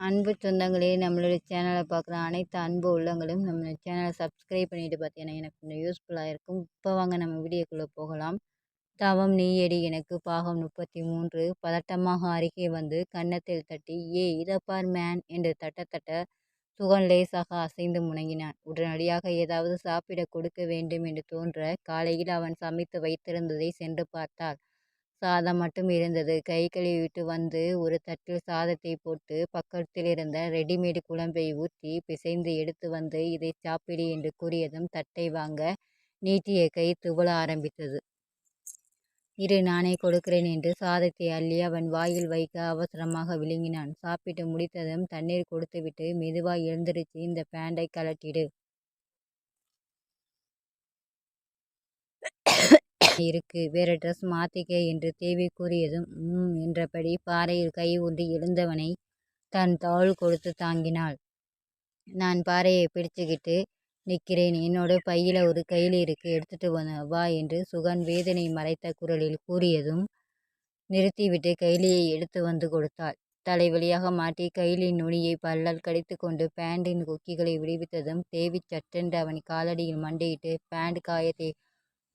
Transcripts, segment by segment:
அன்பு சொந்தங்களே நம்மளுடைய சேனலை பார்க்குற அனைத்து அன்பு உள்ளங்களும் நம்ம சேனலை சப்ஸ்கிரைப் பண்ணிட்டு பார்த்தீங்கன்னா எனக்கு கொஞ்சம் யூஸ்ஃபுல்லாக இருக்கும். இப்போ வாங்க நம்ம வீடியோக்குள்ளே போகலாம். தவம் நீயடி எனக்கு பாகம் முப்பத்தி மூன்று பதட்டமாக அருகே வந்து கன்னத்தில் தட்டி ஏ இதப்பார் மேன் என்று தட்ட தட்ட சுகன் லேசாக அசைந்து முணங்கினான் உடனடியாக ஏதாவது சாப்பிட கொடுக்க வேண்டும் என்று தோன்ற காலையில் அவன் சமைத்து வைத்திருந்ததை சென்று பார்த்தாள். சாதம் மட்டும் இருந்தது. கை கழுவிவிட்டு வந்து ஒரு தட்டில் சாதத்தை போட்டு பக்கத்தில் இருந்த ரெடிமேடு குழம்பை ஊற்றி பிசைந்து எடுத்து வந்து இதை சாப்பிடு என்று கூறியதும் தட்டை வாங்க நீட்டிய கை துவள ஆரம்பித்தது. இரு நானே கொடுக்கிறேன் என்று சாதத்தை அள்ளி அவன் வாயில் வைக்க அவசரமாக விழுங்கினான். சாப்பிட்டு முடித்ததும் தண்ணீர் கொடுத்துவிட்டு மெதுவாக எழுந்திருச்சு இந்த பேண்டை கலட்டிடு. இருக்கு. வேற ட்ரெஸ் மாத்திக்க என்று தேவி கூறியதும் ம் என்றபடி பாறையில் கை ஊன்றி எழுந்தவனை தன் தாள் கொடுத்து தாங்கினாள். நான் பாறையை பிடிச்சுக்கிட்டு நிற்கிறேன். என்னோட பையில ஒரு கையில் இருக்கு. எடுத்துட்டு வந்த வா என்று சுகன் வேதனை மறைத்த குரலில் கூறியதும் நிறுத்திவிட்டு கைலியை எடுத்து வந்து கொடுத்தாள். தலைவலியாக மாட்டி கைலின் நுனியை பல்லால் கடித்து கொண்டு பேண்டின் கொக்கிகளை விடுவித்ததும் தேவி சட்டென்று அவன் காலடியில் மண்டியிட்டு பேண்ட் காயத்தை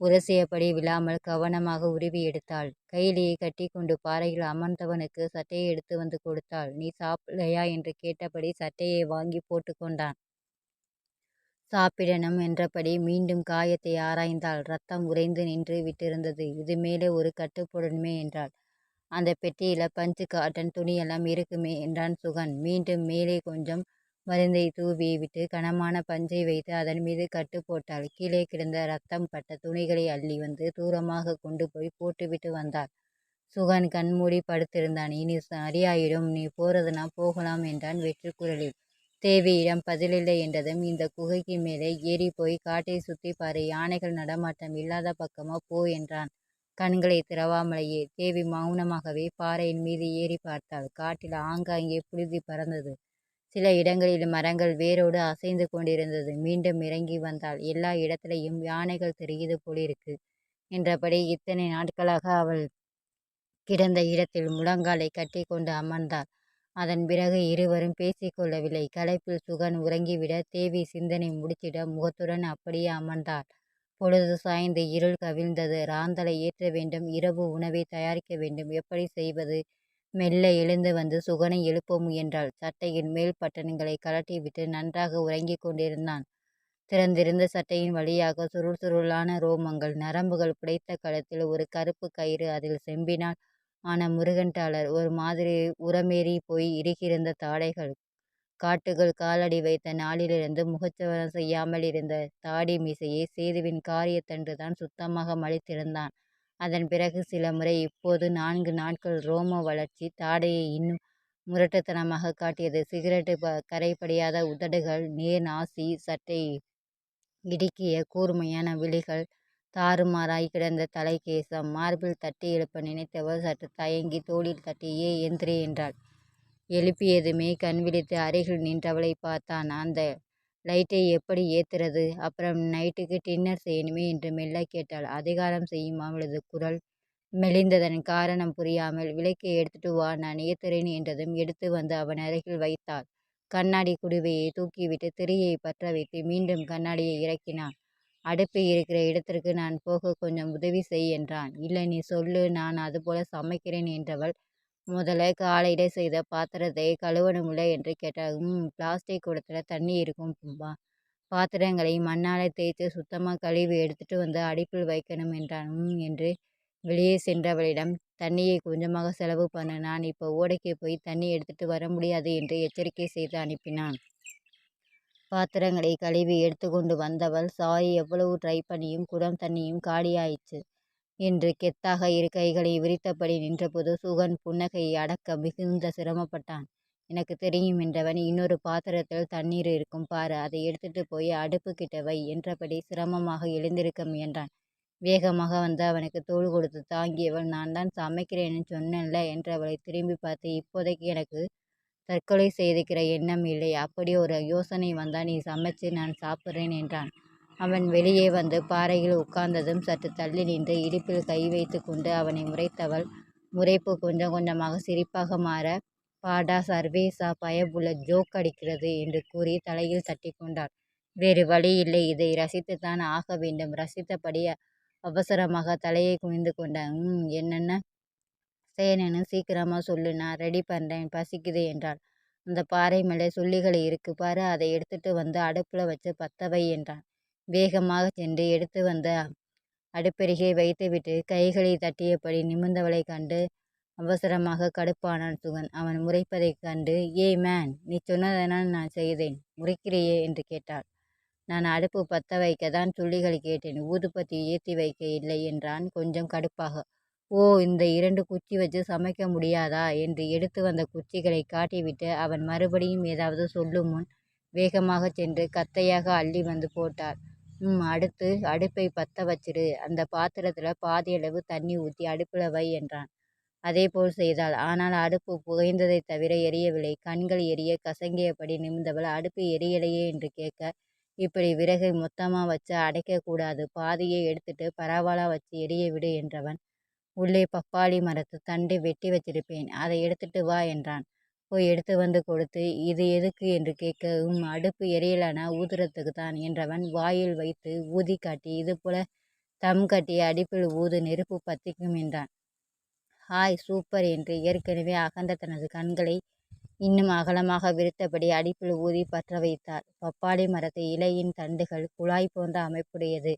உரசியபடி விழாமல் கவனமாக உருவி எடுத்தாள். கைலியை கட்டி கொண்டு பாறையில் அமர்ந்தவனுக்கு சட்டையை எடுத்து வந்து கொடுத்தாள். நீ சாப்பிடலையா என்று கேட்டபடி சட்டையை வாங்கி போட்டுக்கொண்டான் சாப்பிடணும் என்றபடி மீண்டும் காயத்தை ஆராய்ந்தாள். ரத்தம் உறைந்து நின்று விட்டிருந்தது. இது மேலே ஒரு கட்டு போடணுமே என்றாள். அந்த பெட்டியில பஞ்சு காட்டன் துணியெல்லாம் இருக்குமே என்றான் சுகன். மீண்டும் மேலே கொஞ்சம் மருந்தை தூவி விட்டு கனமான பஞ்சை வைத்து அதன் மீது கட்டு போட்டாள். கீழே கிடந்த ரத்தம் பட்ட துணிகளை அள்ளி வந்து தூரமாக கொண்டு போய் போட்டுவிட்டு வந்தாள். சுகன் கண்மூடி படுத்திருந்தான். இனி சரியாயிடும். நீ போறதுனா போகலாம் என்றான் வெற்றி குரலில் தேவியிடம் பதிலில்லை என்றதும் இந்த குகைக்கு மேலே ஏறி போய் காட்டை சுத்தி பாரு. யானைகள் நடமாட்டம் இல்லாத பக்கமா போ என்றான். கண்களை திறவாமலேயே தேவி மௌனமாகவே பாறையின் மீது ஏறி பார்த்தாள். காட்டில் ஆங்காங்கே புழுதி பறந்தது. சில இடங்களில் மரங்கள் வேரோடு அசைந்து கொண்டிருந்தது. மீண்டும் இறங்கி வந்தாள். எல்லா இடத்திலையும் யானைகள் தெரியுது போலிருக்கு என்றபடி இத்தனை நாட்களாக அவள் கிடந்த இடத்தில் முழங்காலை கட்டி கொண்டு அமர்ந்தாள். அதன் பிறகு இருவரும் பேசிக்கொள்ளவில்லை களைப்பில் சுகன் உறங்கிவிட தேவி சிந்தனை முடித்திட முகத்துடன் அப்படியே அமர்ந்தாள். பொழுது சாய்ந்து இருள் கவிழ்ந்தது. ராந்தலை ஏற்ற வேண்டும். இரவு உணவை தயாரிக்க வேண்டும். எப்படி செய்வது? மெல்ல எழுந்து வந்து சுகனை எழுப்ப முயன்றாள். சட்டையின் மேல் பட்டன்களை கழட்டிவிட்டு நன்றாக உறங்கிக் கொண்டிருந்தான். திறந்திருந்த சட்டையின் வழியாக சுருள் சுருளான ரோமங்கள் நரம்புகள் புடைத்த களத்தில் ஒரு கருப்பு கயிறு அதில் செம்பினால் ஆன முருகன்டாளர் ஒரு மாதிரி உரமேறி போய் இறுகியிருந்த தாடைகள். காட்டுகள் காலடி வைத்த நாளிலிருந்து முகச்சவரம் செய்யாமல் இருந்த தாடி மீசையை சேதுவின் காரியத்தன்று தான் சுத்தமாக மலித்திருந்தான் அதன் பிறகு சில முறை இப்போது நான்கு நாட்கள் ரோம வளர்ச்சி தாடையை இன்னும் முரட்டுத்தனமாக காட்டியது. சிகரெட்டு ப கரைபடியாத உதடுகள் நேர் நாசி சட்டை இடுக்கிய கூர்மையான விழிகள் தாறுமாறாய் கிடந்த தலைக்கேசம் மார்பில் தட்டி எழுப்ப நினைத்தவர் சற்று தயங்கி தோளில் தட்டி ஏ எந்திரி என்றாள். எழுப்பியதுமே கண் விழித்து அருகில் நின்றவளை பார்த்தான். அந்த லைட்டை எப்படி ஏத்துறது? அப்புறம் நைட்டுக்கு டின்னர் செய்யணுமே என்று மெல்ல கேட்டாள். அதிகாரம் செய்யும் அவளது குரல் மெலிந்ததன் காரணம் புரியாமல் விளக்கை எடுத்துட்டு வா நான் ஏத்துறேன் என்றதும் எடுத்து வந்து அவன் அருகில் வைத்தாள். கண்ணாடி குடுவையை தூக்கிவிட்டு திரையை பற்ற வைத்து மீண்டும் கண்ணாடியை இறக்கினான். அடுப்பு இருக்கிற இடத்திற்கு நான் போக கொஞ்சம் உதவி செய் என்றான். இல்லை நீ சொல்லு நான் அதுபோல சமைக்கிறேன் என்றவள் முதல்ல காலையில் செய்த பாத்திரத்தை கழுவணுமில்ல என்று கேட்டாலும் பிளாஸ்டிக் குடத்தில் தண்ணி இருக்கும் பா பாத்திரங்களை மண்ணால் தேய்த்து சுத்தமாக கழுவி எடுத்துட்டு வந்து அடுப்பில் வைக்கணும் என்றான். ம் என்று வெளியே சென்றவளிடம் தண்ணியை கொஞ்சமாக செலவு பண்ண. நான் இப்போ ஓடைக்கு போய் தண்ணி எடுத்துட்டு வர முடியாது என்று எச்சரிக்கை செய்து அனுப்பினான். பாத்திரங்களை கழுவி எடுத்து கொண்டு வந்தவள் சாய் எவ்வளவு ட்ரை பண்ணியும் குடம் தண்ணியும் காலியாயிற்று என்று கெத்தாக இரு கைகளை விரித்தபடி நின்றபோது சுகன் புன்னகையை அடக்க மிகுந்த சிரமப்பட்டான். எனக்கு தெரியும் என்றவன் இன்னொரு பாத்திரத்தில் தண்ணீர் இருக்கும் பாரு அதை எடுத்துட்டு போய் அடுப்பு கிட்ட வை என்றபடி சிரமமாக எழுந்திருக்க முயன்றான். வேகமாக வந்து அவனுக்கு தோள் கொடுத்து தாங்கியவள் நான் தான் சமைக்கிறேன்னு சொன்னேன்ல என்றவளை திரும்பி பார்த்து இப்போதைக்கு எனக்கு தற்கொலை செய்துக்கிற எண்ணம் இல்லை. அப்படி ஒரு யோசனை வந்தால் நீ சமைச்சு நான் சாப்பிட்றேன் என்றான். அவன் வெளியே வந்து பாறையில் உட்கார்ந்ததும் சற்று தள்ளி நின்று இடுப்பில் கை வைத்து கொண்டு அவனை முறைத்தவள் முறைப்பு கொஞ்சம் கொஞ்சமாக சிரிப்பாக மாற பாடா சர்வேசா பயபுல ஜோக் அடிக்கிறது என்று கூறி தலையில் தட்டி கொண்டாள். வேறு வழி இல்லை இதை ரசித்துத்தான் ஆக வேண்டும். ரசித்தபடி அவசரமாக தலையை குனிந்து கொண்டான். ம் என்னென்ன செய்யணும்னு சீக்கிரமாக சொல்லு நான் ரெடி பண்ணுறேன் பசிக்குது என்றாள். அந்த பாறை மேலே சுள்ளிகள் இருக்கு பாரு அதை எடுத்துட்டு வந்து அடுப்பில் வச்சு பத்தவை என்றான். வேகமாக சென்று எடுத்து வந்த அடுப்பருகே வைத்துவிட்டு கைகளை தட்டியபடி நிமிர்ந்தவளைக் கண்டு அவசரமாக கடுப்பானான் சுகன். அவன் முறைப்பதைக் கண்டு ஏய் மேன் நீ சொன்னதெல்லாம் நான் செய்தேன். முறைக்கிறியே என்று கேட்டாள். நான் அடுப்பு பத்த தான் சுள்ளிகள் கேட்டேன். ஊதுபத்தி ஏற்றி வைக்க இல்லை என்றான் கொஞ்சம் கடுப்பாக. ஓ இந்த இரண்டு குச்சி வச்சு சமைக்க முடியாதா? என்று எடுத்து வந்த குச்சிகளை காட்டிவிட்டு அவன் மறுபடியும் ஏதாவது சொல்லும் முன் வேகமாக சென்று கத்தையாக அள்ளி வந்து போட்டாள். ம் அடுத்து அடுப்பை பற்ற வச்சிடு. அந்த பாத்திரத்தில் பாதியளவு தண்ணி ஊற்றி அடுப்பில் வை என்றான். அதேபோல் செய்தாள். ஆனால் அடுப்பு புகைந்ததை தவிர எரியவில்லை. கண்கள் எரிய கசங்கியபடி நிமிர்ந்தவள் அடுப்பு எரியலையே என்று கேட்க இப்படி விறகை மொத்தமாக வச்சு அடைக்கக்கூடாது பாதியை எடுத்துட்டு பரவாலா வச்சு எரிய விடு என்றவன் உள்ளே பப்பாளி மரத்து தண்டு வெட்டி வச்சிருப்பேன். அதை எடுத்துட்டு வா என்றான். போய் எடுத்து வந்து கொடுத்து இது எதுக்கு என்று கேட்கவும் அடுப்பு அடுப்பு எரியலனா ஊதுறதுக்குத்தான் என்றவன் வாயில் வைத்து ஊதி காட்டி இதுபோல தம் கட்டி அடுப்பில் ஊது நெருப்பு பத்திக்கும் என்றான். ஹாய் சூப்பர் என்று ஏற்கனவே அகந்த தனது கண்களை இன்னும் அகலமாக விரித்தபடி அடிப்பில் ஊதி பற்ற வைத்தார் பப்பாளி மரத்து இலையின் தண்டுகள் குழாய் போன்ற அமைப்புடையது.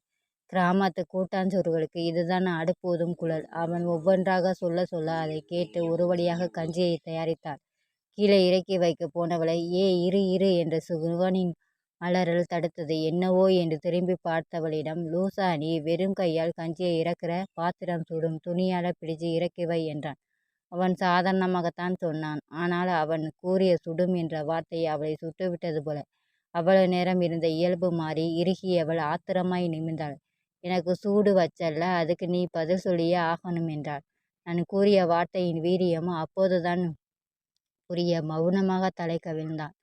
கிராமத்து கூட்டாஞ்சோறுகளுக்கு இதுதான் அடுப்பூதும் குழல். அவன் ஒவ்வொன்றாக சொல்ல சொல்ல அதைக் கேட்டு ஒரு வழியாக கஞ்சியை தயாரித்தான் கீழே இறக்கி வைக்கப் போனவளை ஏ இரு இரு என்ற சுகனின் அலறல் தடுத்தது. என்னவோ என்று திரும்பிப் பார்த்தவளிடம் லூசா நீ வெறும் கையால் கஞ்சியை இறக்குற? பாத்திரம் சுடும். துணியால பிடிச்சு இறக்கி வை என்றான். அவன் சாதாரணமாகத்தான் சொன்னான். ஆனால் அவன் கூறிய சுடும் என்ற வார்த்தை அவளைச் சுட்டுவிட்டது போல. அவ்வளவு நேரம் இருந்த இயல்பு மாறி இறுகியவள் ஆத்திரமாய் நிமிர்ந்தாள். எனக்கு சூடு வச்சல்ல அதுக்கு நீ பதில் சொல்லியே ஆகணும் என்றாள். நான் கூறிய வார்த்தையின் வீரியம் அப்போதுதான் புரிய மௌனமாக தலை கவிழ்ந்தான்.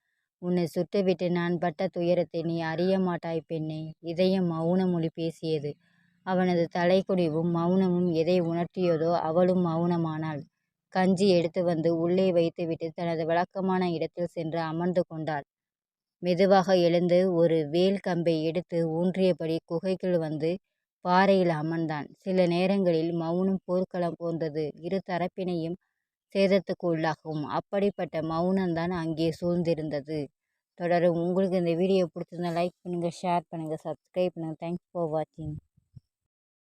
உன்னை சுட்டுவிட்டு நான் பட்ட துயரத்தை நீ அறிய மாட்டாய் பெண்ணே. இதயம் மௌன மொழி பேசியது. அவனது தலைக்குடிவும் மௌனமும் எதை உணர்த்தியதோ அவளும் மௌனமானாள் கஞ்சி எடுத்து வந்து உள்ளே வைத்துவிட்டு தனது வழக்கமான இடத்தில் சென்று அமர்ந்து கொண்டாள். மெதுவாக எழுந்து ஒரு வேல் கம்பை எடுத்து ஊன்றியபடி குகைக்குள் வந்து பாறையில் அமர்ந்தான். சில நேரங்களில் மௌனம் போர்க்களம் போன்றது. இரு தரப்பினையும் சேதத்துக்கு உள்ளாகும் அப்படிப்பட்ட மௌனம்தான் அங்கே சூழ்ந்திருந்தது. தொடரும். உங்களுக்கு இந்த வீடியோ பிடிச்சிருந்தா லைக் பண்ணுங்கள் ஷேர் பண்ணுங்கள் சப்ஸ்கிரைப் பண்ணுங்க. தேங்க்ஸ் ஃபார் வாட்சிங்.